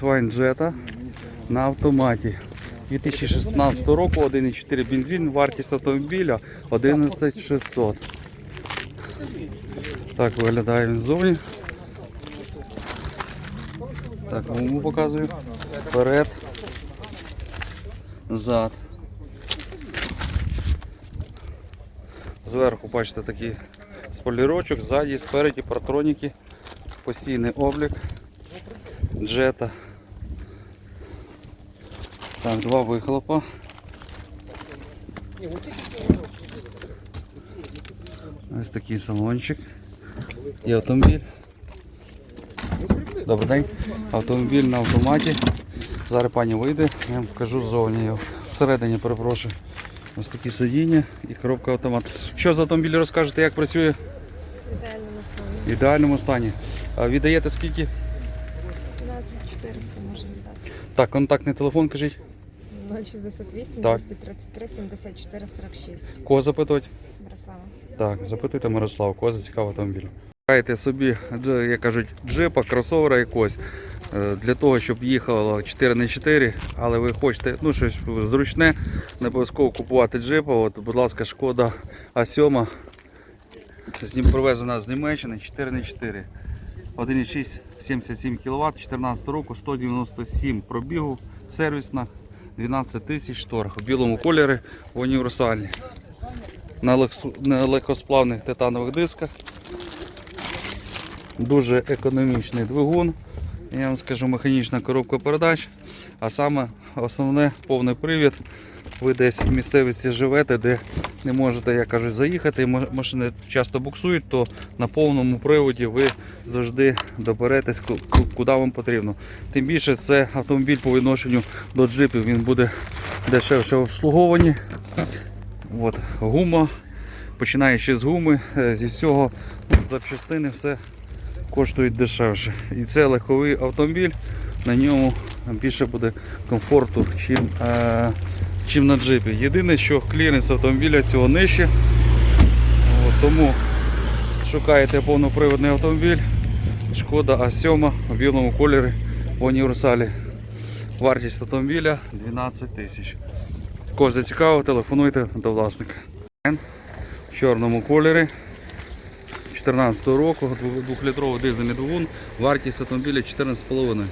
Volkswagen Jetta на автоматі. 2016 року 1,4 бензин, вартість автомобіля 11600. Так виглядає він ззовні. Так, гуму показую. Вперед. Зад. Зверху бачите такий спойлерочок, ззаді, спереді партроніки, постійний облік, джета. Так, два вихлопа. Ось такий салончик. І автомобіль. Добрий день. Автомобіль на автоматі. Зараз пані вийде, я вам покажу ззовні його. Всередині перепрошую. Ось такі сидіння і коробка автомат. Що за автомобіль розкажете, як працює? В ідеальному стані. В ідеальному стані. А віддаєте скільки? 15400 можемо дати. Так, контактний телефон кажіть. 068 Так. 233 74 46. Кого запитувати? Мирослава. Так, запитуйте Мирослав, кого зацікавив автомобіль. Шукаєте собі, дж- як кажуть, джипа, кросовера якогось, е, для того, щоб їхало 4х4, але ви хочете ну, щось зручне, не обов'язково купувати джипа. От, будь ласка, шкода А7, з ним привезена з Німеччини 4х4. 1,6 77 кВт, 14 року, 197 пробігу, сервісна, 12 тисяч торг. В білому кольорі універсальні на легкосплавних титанових дисках. Дуже економічний двигун. Я вам скажу механічна коробка передач. А саме основне повний привід. Ви десь в місцевості живете, де не можете, як кажуть, заїхати, машини часто буксують, то на повному приводі ви завжди доберетесь ку- ку- куди вам потрібно. Тим більше це автомобіль по відношенню до джипів, він буде дешевше обслуговані. От, гума, починаючи з гуми, е, зі всього запчастини все коштують дешевше. І це легковий автомобіль, на ньому більше буде комфорту, чим, е, чим на джипі. Єдине, що кліренс автомобіля цього нижче. От, тому шукаєте повноприводний автомобіль. Шкода А7 в білому кольорі в універсалі. Вартість автомобіля 12 тисяч. Кого зацікавив, телефонуйте до власника. В чорному кольорі. 14 року, дву- двохлітровий дизельний двигун, вартість автомобіля 14,5.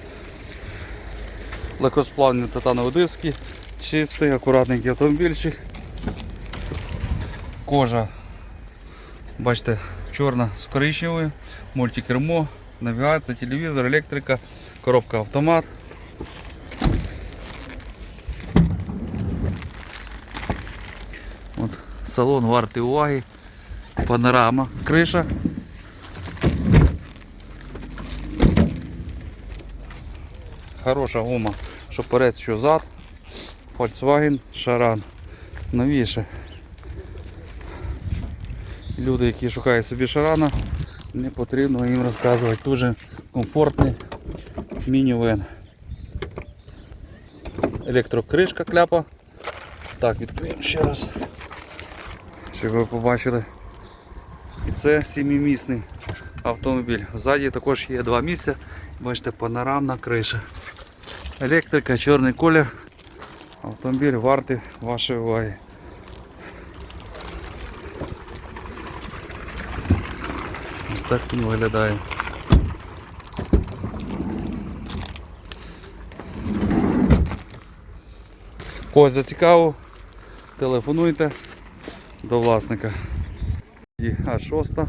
Легкосплавні титанові диски, чистий, акуратненький автомобільчик. Кожа, бачите, чорна з коричневою, мультикермо, навігація, телевізор, електрика, коробка автомат. От, салон вартий уваги. Панорама, криша. Хороша гума, що перед, що зад. Volkswagen Шаран. Новіше. Люди, які шукають собі шарана, не потрібно їм розказувати. Дуже комфортний мінівен. Електрокришка кляпа. Так, відкриємо ще раз. Щоб ви побачили. І це сімімісний автомобіль. Ззаді також є два місця. Бачите, панорамна криша. Електрика, чорний колір. Автомобіль вартий вашої уваги. Ось так він виглядає. Когось зацікавив, телефонуйте до власника. А6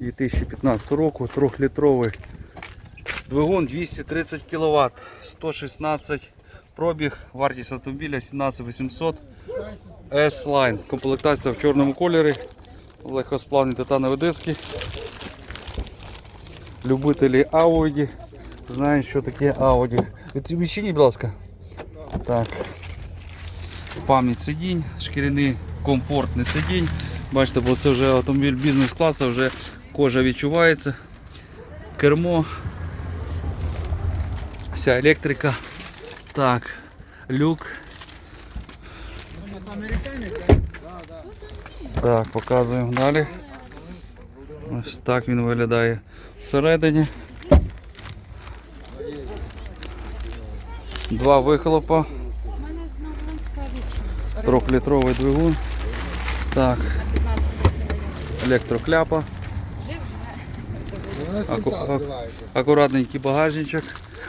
2015 року, 3-літровий двигун 230 кВт, 116 пробіг, вартість автомобіля 17800 S-Line. Комплектація в чорному кольорі, легкосплавні титанові диски. Любителі Audi знають, що таке Audi. Відчиніть, будь ласка. Так. Пам'ять сидінь, шкіряний комфортний сидінь. Бачите, бо це вже автомобіль бізнес-класу, вже кожа відчувається. Кермо. Вся електрика. Так, люк. Так, показуємо далі. Ось так він виглядає всередині. Два вихлопа, трьохлітровий двигун. Так, електрокляпа. Аку- акуратненький багажничок.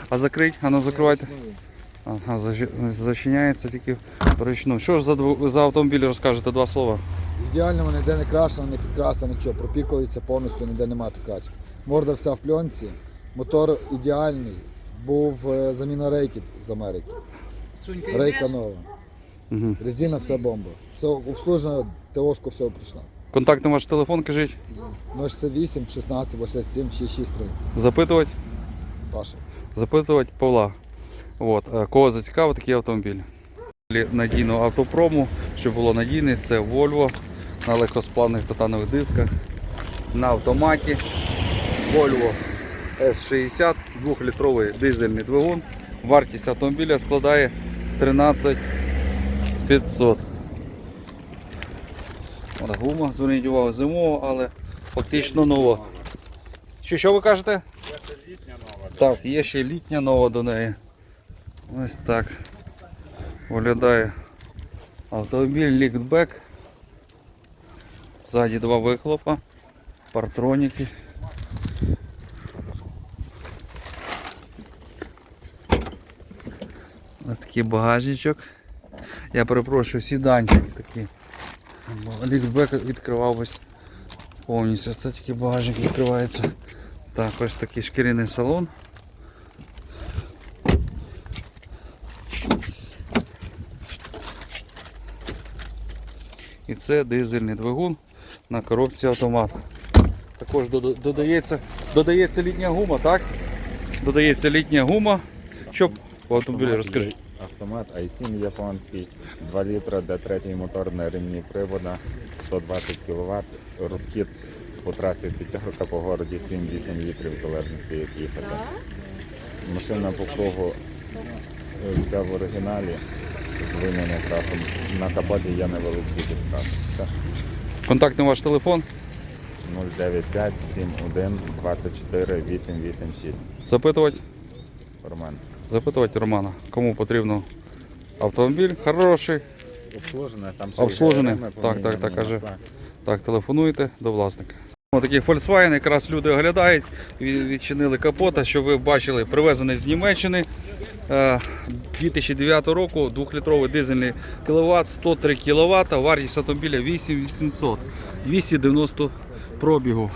А закрить, а ну закривайте. Ага, зачиняється тільки вручну. Що ж за, за автомобіль розкажете? Два слова. Ідеально, ніде не крашено, не підкрасено, нічого. Пропікується повністю, ніде немає підкраски. Морда вся в пленці, мотор ідеальний. Був е, заміна рейки з Америки. Рейка нова. Угу. Резина вся бомба. Все обслужено, ТОшку все прийшла. Контактний ваш телефон, кажіть. 068 16 87 663. Запитувати, Паша. запитувати Павла. От, е, кого зацікавив такий автомобіль. Надійного автопрому, щоб було надійність, це Volvo на легкосплавних титанових дисках, на автоматі. Volvo S60, 2-літровий дизельний двигун. Вартість автомобіля складає 13 500. От гума, зверніть увагу, зимова, але фактично нова. Що, що ви кажете? Так, є ще літня нова до неї. Ось так. Виглядає автомобіль ліктбек. Ззаді два вихлопа, партроніки. Ось такий багажничок. Я перепрошую, сіданчик такий. Бо Ліктбек відкривав ось повністю. Це тільки багажник відкривається. Так, ось такий шкіряний салон. Це дизельний двигун на коробці автомат. Також додається, додається літня гума, так? Додається літня гума, щоб по автомобілі розкажи. Автомат i7 японський, 2 літра, де третій мотор на ремні привода, 120 кВт, розхід по трасі п'ятихрока по городі 7-8 літрів, залежності як їхати. Машина по кругу е, вся в оригіналі, з вимінним красом. На капоті є невеличкий підкрас. Це Контактний ваш телефон. 095 71 24 886. Запитувати, Роман. запитувати Романа, кому потрібно автомобіль хороший. Обслужене, там ще Обслужене? й ГРМ Так, так, так, каже. Так, телефонуйте до власника. Такий Volkswagen, якраз люди оглядають, відчинили капота, щоб ви бачили, привезений з Німеччини. Е, 2009 року 2-літровий дизельний кіловат, 103 кВт, вартість автомобіля 8800, 290 пробігу.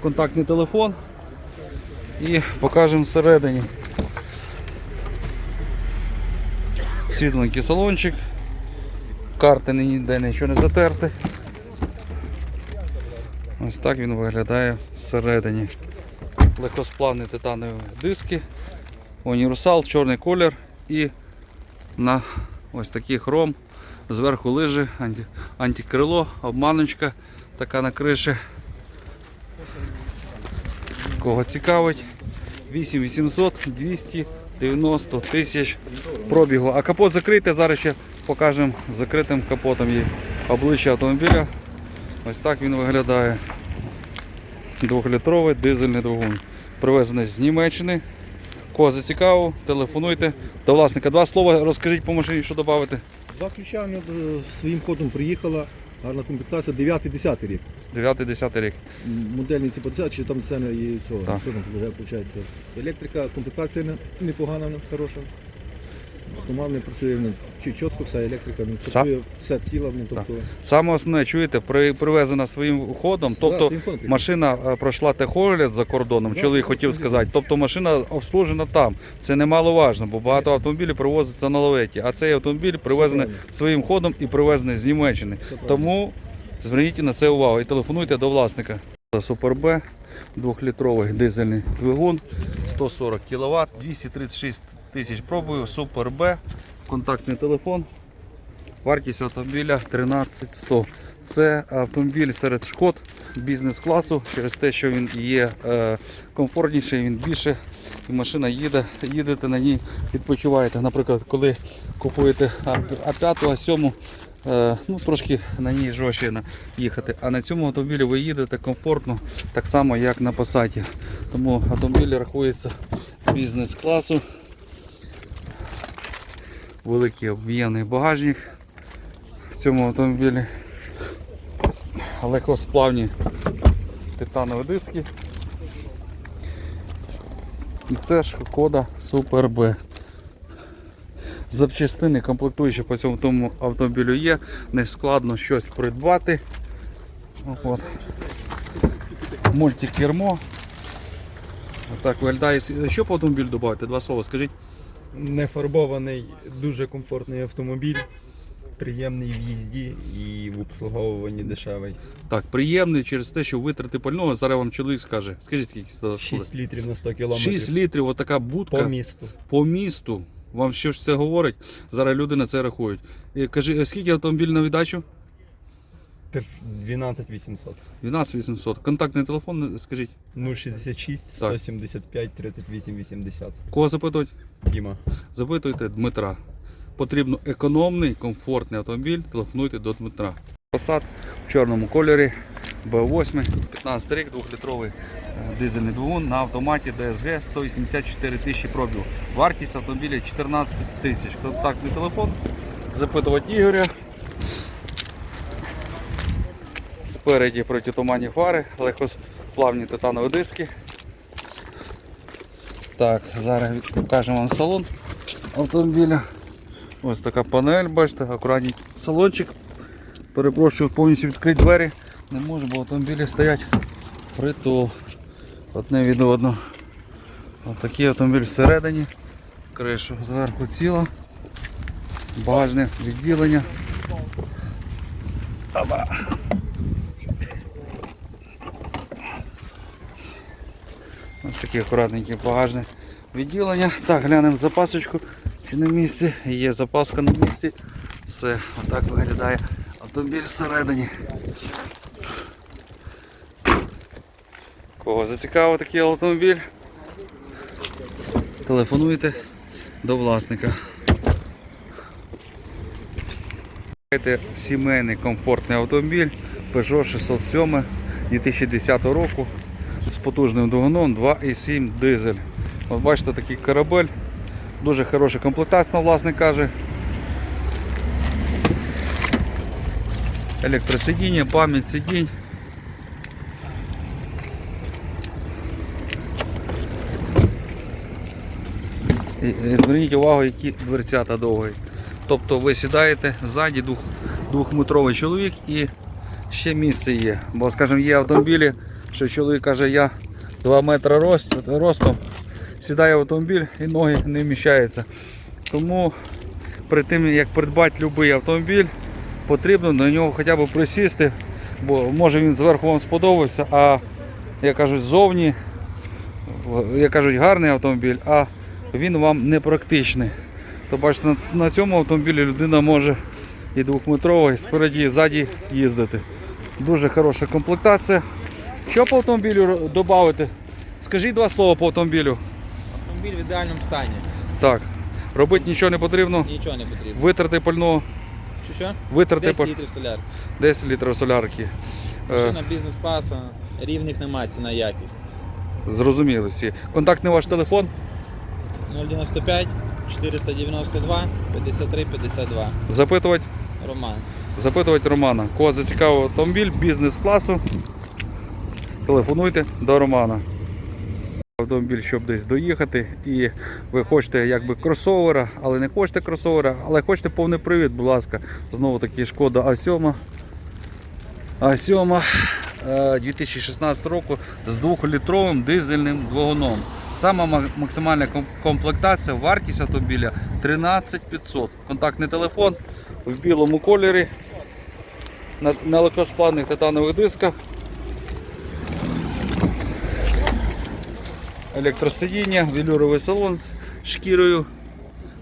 Контактний телефон і покажемо всередині. Світленький салончик, карти ніде нічого не затерте. Ось так він виглядає всередині. Легкосплавні титанові диски, універсал, чорний колір і на ось такий хром. Зверху лижи, анті, антикрило, обманочка така на криші. Кого цікавить? 8800 290 тисяч пробігу. А капот закритий, зараз ще покажемо закритим капотом є обличчя автомобіля. Ось так він виглядає. Двохлітровий дизельний двигун. Привезений з Німеччини. Кого зацікавив, телефонуйте до власника. Два слова розкажіть по машині, що додати. Два ключа е, своїм ходом приїхала. Гарна комплектація, 9-10 рік. 9-10 рік. Модельний ці 50, чи там це і цього. Так. Що там виходить? Електрика, комплектація непогана, хороша. Автомат не працює ну, чітко, вся електрика не працює, все ціла, ну, тобто. Саме основне, чуєте, при, привезена своїм ходом, тобто своїм ходом машина е, пройшла техогляд за кордоном, Да, чоловік хотів сказати. Тобто машина обслужена там. Це немаловажно, бо багато автомобілів привозиться на лаветі, а цей автомобіль привезений своїм ходом і привезений з Німеччини. Тому зверніть на це увагу і телефонуйте до власника. Супер Б, 2-літровий дизельний двигун, 140 кВт, 236 тисяч пробою, Супер Б, контактний телефон. Вартість автомобіля 13100. Це автомобіль серед шкод бізнес-класу через те, що він є е, комфортніший, він більше, і машина їде, їдете на ній, відпочиваєте. Наприклад, коли купуєте А5, А7, е, ну, трошки на ній жорстче їхати. А на цьому автомобілі ви їдете комфортно, так само як на Passat. Тому автомобіль рахується бізнес-класу. Великий об'ємний багажник в цьому автомобілі. Легкосплавні титанові диски. І це шкода Super B. Запчастини комплектуючі по цьому тому автомобілю є, не складно щось придбати. От. Мультикермо. Отак виглядає. Що по автомобілю додати? Два слова скажіть. Нефарбований, дуже комфортний автомобіль, приємний в їзді і в обслуговуванні дешевий. Так, приємний через те, що витрати пального. Зараз вам чоловік скаже. Скажіть, скільки це 6 літрів на 100 кілометрів 6 літрів, отака будка по місту. по місту. Вам що ж це говорить? Зараз люди на це рахують. І кажи, е, скільки автомобіль на віддачу? Тип 12 800. 12 800. Контактний телефон, скажіть. 066 Так. 175 38 80. Кого запитувати? Діма. Запитуйте Дмитра. Потрібно економний, комфортний автомобіль, телефонуйте до Дмитра. Passat в чорному кольорі, B8, 15 рік, 2-літровий е, дизельний двигун на автоматі DSG 184 тисячі пробігу. Вартість автомобіля 14 тисяч. Контактний телефон. Запитувати Ігоря. Спереді протитуманні фари, легкосплавні титанові диски. Так, зараз покажемо вам салон автомобіля. Ось така панель, бачите, акуратний салончик. Перепрошую, повністю відкрити двері. Не можу, бо автомобілі стоять притул одне від одного. Ось такий автомобіль всередині. Кришу зверху ціла. Багажне відділення. Оба. Ось таке акуратненьке багажне відділення. Так, глянемо запасочку. Чи на місці? Є запаска на місці. Все, отак виглядає автомобіль всередині. Кого зацікавив такий автомобіль? Телефонуйте до власника. Сімейний комфортний автомобіль Peugeot 607 2010 року потужним двигуном 2,7 дизель. От бачите такий корабель. Дуже хороша комплектація, власник каже. Електросидіння, пам'ять сидінь. І зверніть увагу, які дверцята довгі. Тобто ви сідаєте ззаді двох, двохметровий чоловік і ще місце є. Бо, скажімо, є автомобілі, що чоловік каже, я 2 метри рост, ростом, сідає в автомобіль і ноги не вміщаються. Тому перед тим як придбати будь-який автомобіль, потрібно на нього хоча б присісти, бо може він зверху вам сподобався, а як кажуть, ззовні, як кажуть, гарний автомобіль, а він вам не практичний. То бачите, на, цьому автомобілі людина може і двохметрово, і спереді, і ззаді їздити. Дуже хороша комплектація. Що по автомобілю додати? Скажіть два слова по автомобілю. Автомобіль в ідеальному стані. Так. Робити нічого не потрібно. Нічого не потрібно. витрати пального, Що що? витрати 10 паль- літрів соляр. 10 літрів солярки. Е, Машина бізнес-класу, рівних немає, ціна якість. зрозуміли всі. Контактний ваш телефон. 095 492 53 52. Запитувати, Роман. запитувати Романа. Кого зацікавив автомобіль бізнес-класу, телефонуйте до Романа. Автомобіль, щоб десь доїхати, і ви хочете якби кросовера, але не хочете кросовера, але хочете повний привід, будь ласка, знову таки шкода А7. А7 е, 2016 року з 2-літровим дизельним двигуном. Сама максимальна комплектація, вартість автомобіля 13 500. Контактний телефон в білому кольорі на, легкосплавних титанових дисках. Електросидіння, велюровий салон з шкірою,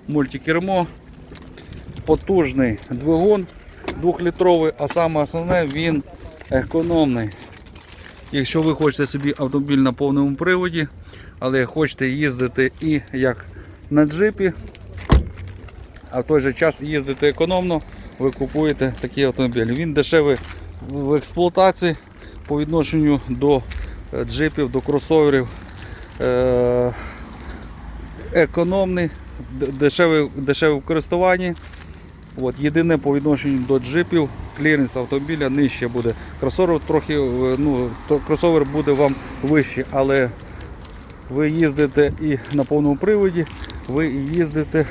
мультикермо, потужний двигун двохлітровий, а саме основне він економний. Якщо ви хочете собі автомобіль на повному приводі, але хочете їздити і як на джипі, а в той же час їздити економно, ви купуєте такий автомобіль. Він дешевий в експлуатації по відношенню до джипів, до кросоверів. Е, Економний, дешевий, дешевий в користуванні. От, єдине по відношенню до джипів, кліренс автомобіля нижче буде. Кросовер трохи, е, ну, кросовер буде вам вищий, але ви їздите і на повному приводі, ви їздите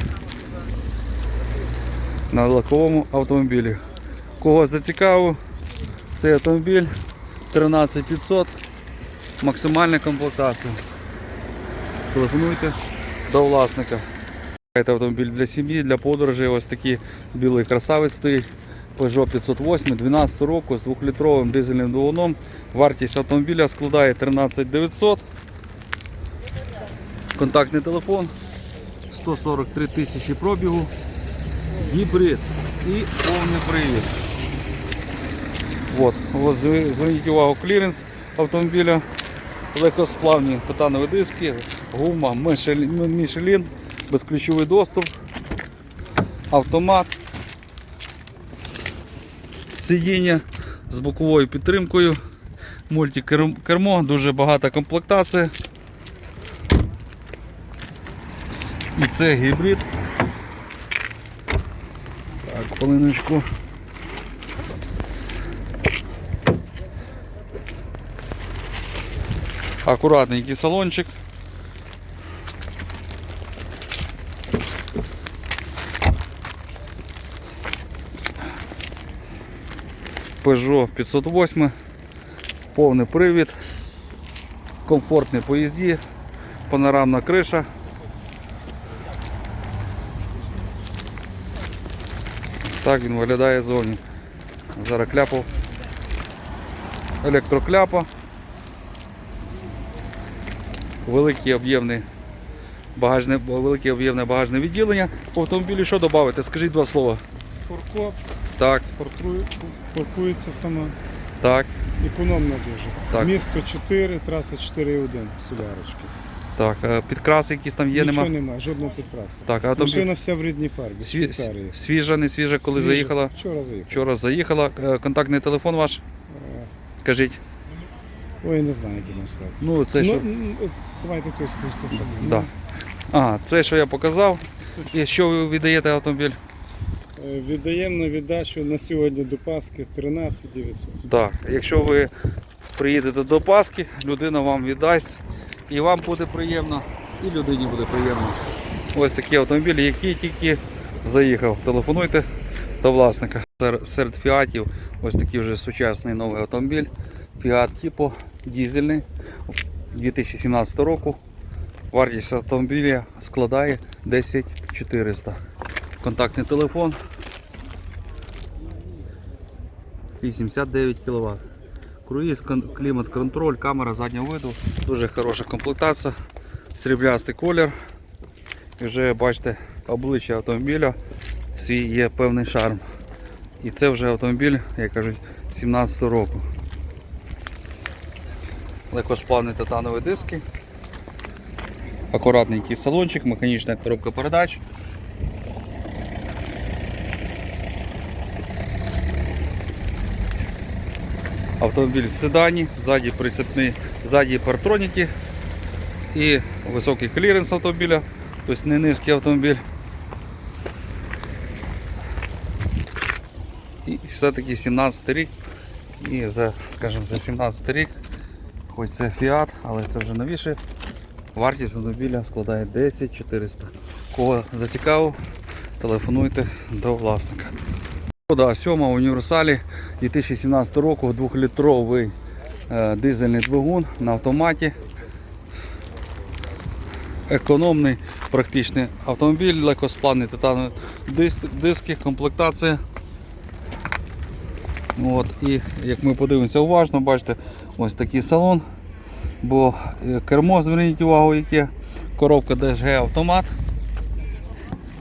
на легковому автомобілі. Кого зацікавив, цей автомобіль 13500, максимальна комплектація. Телефонуйте до власника. Це автомобіль для сім'ї, для подорожей. Ось такий білий красавець стоїть. Peugeot 508 12 року з 2-літровим дизельним двигуном. Вартість автомобіля складає 13900. Контактний телефон 143 тисячі пробігу. Гібрид і повний привід. От зверніть увагу, кліренс автомобіля, легкосплавні титанові диски, гума Мішелін, безключовий доступ, автомат, сидіння з боковою підтримкою, мультикермо, дуже багата комплектація. І це гібрид. Так, хвилиночку. Акуратненький салончик. Peugeot 508, повний привід, комфортний поїзді, панорамна криша. Ось так він виглядає ззовні. Зараз кляпав. Електрокляпа. Великий об'ємний багажне, велике об'ємне багажне відділення. По автомобілю що додати? Скажіть два слова. Форкоп Так, паркується сама. так, Економно дуже. Так. Місто 4, траса 4,1 солярочки. так. Е, Підкраси якісь там є, Нічого нема? немає, жодного підкрасу. Так, а Машина вся в рідній фарбі, сві- свіжа, не свіжа, коли Свіжа. заїхала. Вчора заїхала. Вчора заїхала. Е, Контактний телефон ваш, Е, скажіть. Ой, не знаю, як вам сказати. Ну, це що. Ну, от давайте скажіть, то, що. Да. Ну, Ага, це що я показав. І що ви віддаєте автомобіль? Е, Віддаємо на віддачу на сьогодні до Паски 13 900. Так, якщо ви приїдете до Паски, людина вам віддасть, і вам буде приємно, і людині буде приємно. Ось такі автомобілі, які тільки заїхав. Телефонуйте до власника. Сер- Серед фіатів ось такий вже сучасний новий автомобіль. Фіат Тіпо дізельний 2017 року. Вартість автомобіля складає 10 400. Контактний телефон 89 кВт. Круїз, клімат контроль, камера заднього виду, дуже хороша комплектація, сріблястий колір. І вже бачите обличчя автомобіля, свій є певний шарм. І це вже автомобіль, як кажуть, 17 року. Легкосплавні титанові диски. Акуратненький салончик, механічна коробка передач. Автомобіль в седані, ззаді прицепні, ззаді партроніки і високий кліренс автомобіля, тобто не низький автомобіль. І все-таки 17 рік. І за, скажімо, за 17 рік, хоч це Fiat, але це вже новіше. Вартість автомобіля складає 10 400. Кого зацікавив, телефонуйте до власника. Шкода 7 в універсалі 2017 року 2-літровий е, дизельний двигун на автоматі. Економний практичний автомобіль, легкосплавний титанові дис- диски, комплектація. От, і як ми подивимося уважно, бачите, ось такий салон. Бо е, кермо, зверніть увагу, яке коробка DSG автомат.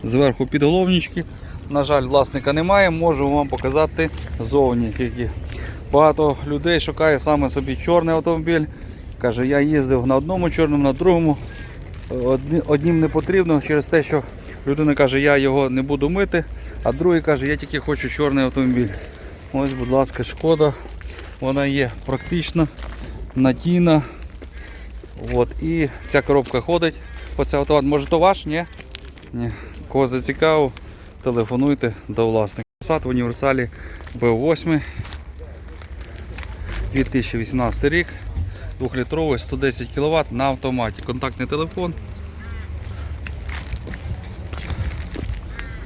Зверху підголовнички. На жаль, власника немає, можу вам показати зовні. Які. Багато людей шукає саме собі чорний автомобіль. Каже, я їздив на одному чорному, на другому. Одні- Однім не потрібно через те, що людина каже, я його не буду мити, а другий каже, я тільки хочу чорний автомобіль. Ось, будь ласка, шкода. Вона є практична, надійна. От, і ця коробка ходить. Оце автомат, може то ваш, ні? Ні. Кого зацікавив, телефонуйте до власника. Сад в універсалі Б8 2018 рік. 2-літровий 110 кВт на автоматі. Контактний телефон.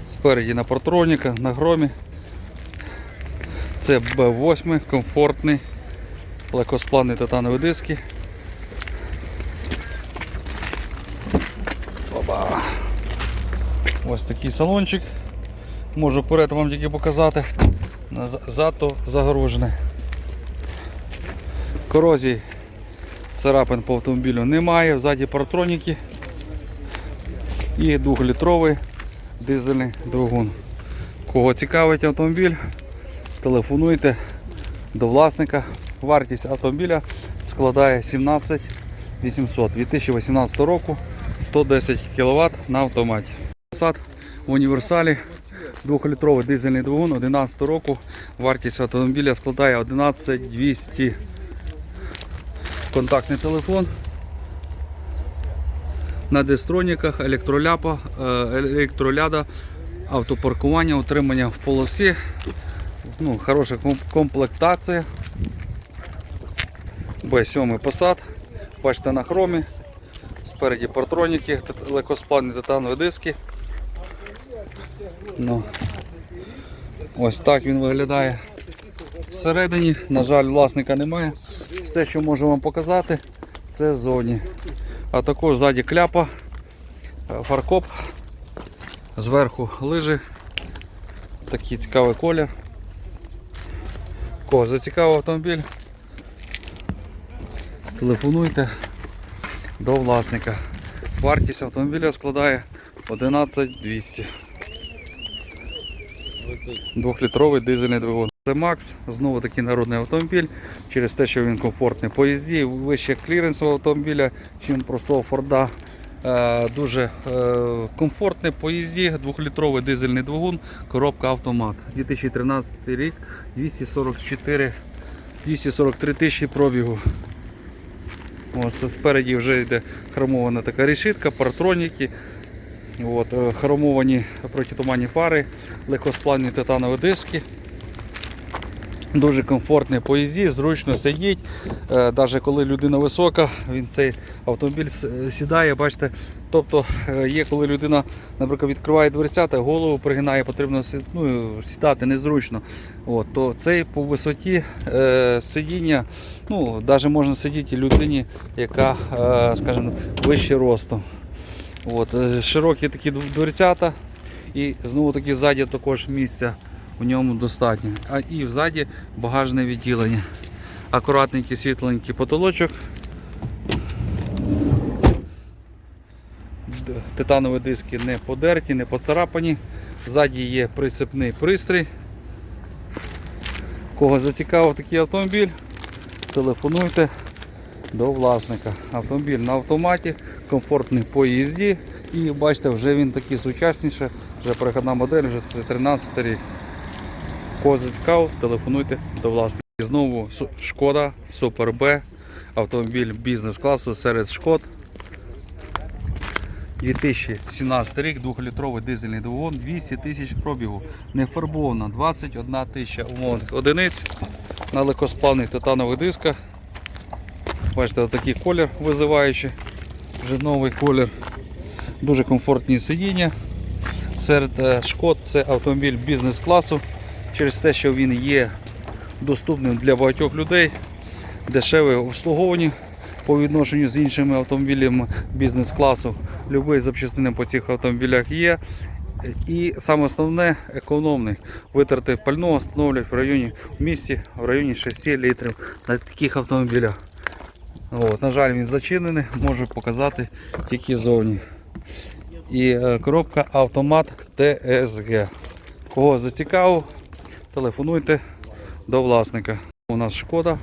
Спереді на патроніках, на громі. Це Б8, комфортний, легкосплавний титанові диски. Опа. Ось такий салончик. Можу вперед вам тільки показати. Зато загорожене. Корозії царапин по автомобілю немає, ззаді партроніки і 2-літровий дизельний двигун. Кого цікавить автомобіль, телефонуйте до власника. Вартість автомобіля складає 17 800 2018 року 110 кВт на автоматі. Passat в універсалі 2-літровий дизельний двигун 11 року. Вартість автомобіля складає 11 200 контактний телефон. На дистроніках, електроляпа, е, електроляда, автопаркування, утримання в полосі. Ну, хороша комплектація. Б7 Passat. Бачите на хромі. Спереді партроніки, легкосплавні титанові диски. Ну, ось так він виглядає всередині. На жаль, власника немає. Все, що можу вам показати, це ззовні. А також ззаді кляпа, е, фаркоп, зверху лижи. Такий цікавий колір. Кого зацікавив автомобіль? Телефонуйте до власника. Вартість автомобіля складає 11 200. Двохлітровий дизельний двигун. Це Макс, знову такий народний автомобіль, через те, що він комфортний по їзді, вище кліренс автомобіля, ніж простого Форда. Е, Дуже е, комфортний по їзді, двохлітровий дизельний двигун, коробка автомат. 2013 рік, 244, 243 тисячі пробігу. Ось спереді вже йде хромована така решітка, партроніки. От, е, хромовані протитуманні фари, легкосплавні титанові диски. Дуже комфортний по їзді, зручно сидіть. Навіть коли людина висока, він цей автомобіль сідає, бачите. Тобто е, є, коли людина, наприклад, відкриває дверця та голову пригинає, потрібно ну, сідати незручно. От, то цей по висоті е, сидіння, ну, навіть можна сидіти людині, яка, е, скажімо, вище росту. От, е, широкі такі дверцята і знову таки ззаді також місця у ньому достатньо. А і ззаді багажне відділення. Акуратненький світленький потолочок. Титанові диски не подерті, не поцарапані. Ззаді є прицепний пристрій. Кого зацікавив такий автомобіль, телефонуйте до власника. Автомобіль на автоматі, комфортний по їзді. І бачите, вже він такий сучасніше, вже переходна модель, вже це 13 рік. Кого зацікавив, телефонуйте до власника. І знову шкода, Супер Б, автомобіль бізнес-класу серед шкод. 2017 рік, 2-літровий дизельний двигун, 200 тисяч пробігу. Не фарбовано, 21 тисяча умовних одиниць на легкосплавних титанових дисках. Бачите, отакий колір визиваючий, вже новий колір. Дуже комфортні сидіння. Серед е, шкод це автомобіль бізнес-класу через те, що він є доступним для багатьох людей, дешеве обслуговування по відношенню з іншими автомобілями бізнес-класу. Любі запчастини по цих автомобілях є. І саме основне економний. Витрати пального становлять в районі в місті в районі 6 літрів на таких автомобілях. От, на жаль, він зачинений, можу показати тільки зовні. І е, коробка автомат TSG. Кого зацікавив, телефонуйте до власника. У нас шкода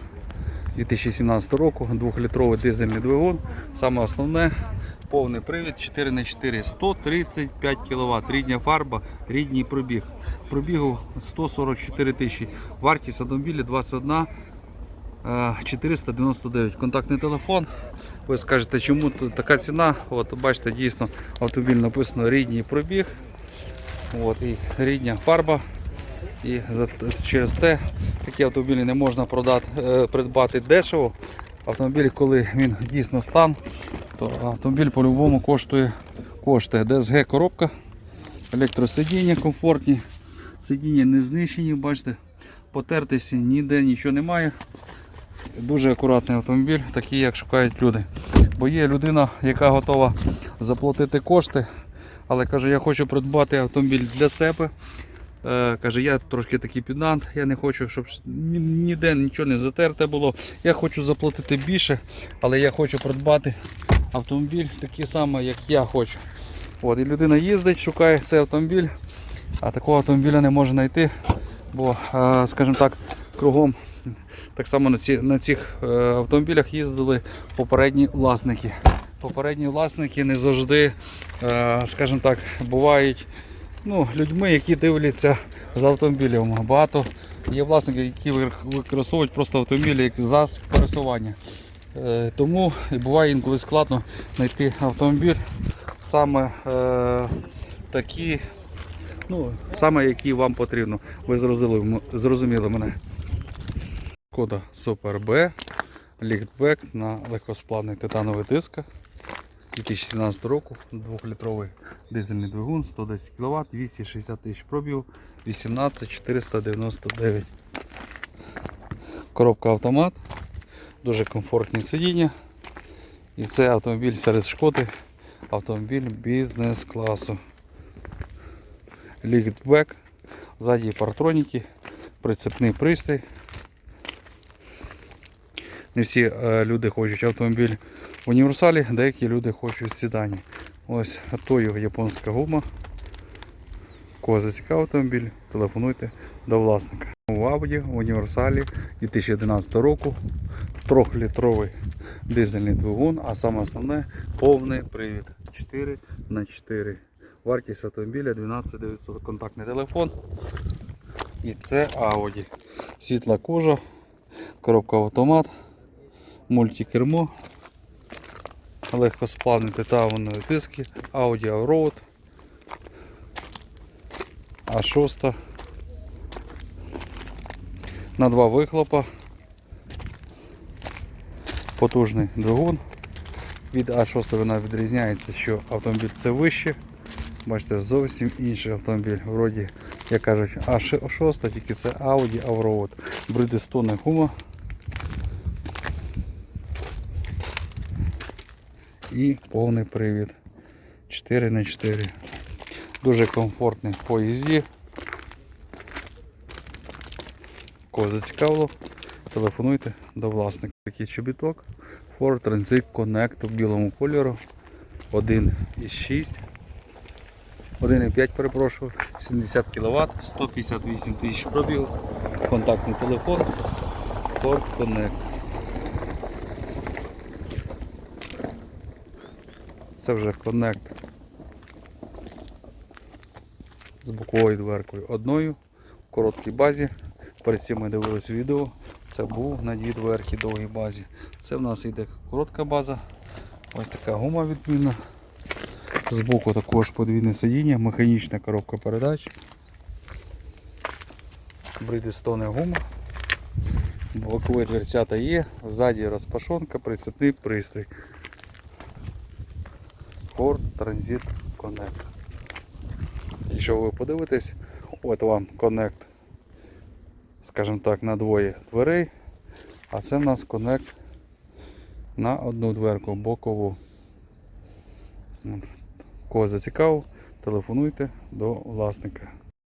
2017 року, 2-літровий дизельний двигун. Саме основне повний привід 4х4, 135 кВт, рідня фарба, рідній пробіг. Пробігу 144 тисячі. Вартість автомобіля 21 е, 499 контактний телефон. Ви скажете, чому така ціна? От бачите, дійсно автомобіль написано рідній пробіг. От, і рідня фарба. І через те такі автомобілі не можна продати, е, придбати дешево. Автомобіль, коли він дійсно стан, то автомобіль по-любому коштує коштує. ДСГ коробка, електросидіння комфортні, сидіння не знищені, бачите, потертості ніде нічого немає. Дуже акуратний автомобіль, такий, як шукають люди. Бо є людина, яка готова заплатити кошти, але каже, я хочу придбати автомобіль для себе. Е, каже, я трошки такий піднант, я не хочу, щоб ніде нічого не затерте було. Я хочу заплатити більше, але я хочу придбати автомобіль такий самий, як я хочу. От, і людина їздить, шукає цей автомобіль, а такого автомобіля не може знайти, бо, е, скажімо так, кругом так само на, ці, на цих е, автомобілях їздили попередні власники. Попередні власники не завжди, скажімо так, бувають ну, людьми, які дивляться за автомобілем. Багато є власники, які використовують просто автомобілі як засіб пересування. Е, Тому буває інколи складно знайти автомобіль саме е, такі, ну, саме які вам потрібно. Ви зрозуміли, зрозуміли мене. Шкода Super B, ліфтбек на легкосплавних титанових дисках. 2017 року, 2-літровий дизельний двигун, 110 кВт, 260 тисяч пробігу, 18499. Коробка автомат, дуже комфортні сидіння. І це автомобіль серед шкоди, автомобіль бізнес-класу. Ліфтбек, ззаді партроніки, прицепний пристрій. Не всі е, люди хочуть автомобіль в універсалі, деякі люди хочуть в седані. Ось тою японська гума. Кого зацікавив автомобіль, телефонуйте до власника. В Audi в універсалі 2011 року 3-літровий дизельний двигун, а саме основне повний привід 4 на 4 Вартість автомобіля 12 900 контактний телефон. І це Audi. Світла кожа, коробка автомат, мультикермо, легкосплавні титанові диски, Audi Allroad, А6 на два вихлопа, потужний двигун. Від А6 вона відрізняється, що автомобіль це вище. Бачите, зовсім інший автомобіль. Вроді, як кажуть, А6, тільки це Audi Allroad. Bridgestone гума. І повний привід. 4 на 4 Дуже комфортний в поїзді. Кого зацікавило, телефонуйте до власника. Такий чобіток Ford Transit Connect в білому кольору. 1,6. 1,5 перепрошую, 70 кВт, 158 тисяч пробігу, контактний телефон, Ford Connect. Це вже Connect з боковою дверкою одною в короткій базі. Перед цим ми дивились відео. Це був на дві дверки довгій базі. Це в нас йде коротка база. Ось така гума відмінна. Збоку також подвійне сидіння, механічна коробка передач. Bridgestone гума. Бокові дверцята є, ззаді розпашонка, прицепний пристрій. Ford Transit Connect. Якщо ви подивитесь, от вам Connect, скажімо так, на двоє дверей, а це в нас Connect на одну дверку бокову. Кого зацікавив, телефонуйте до власника.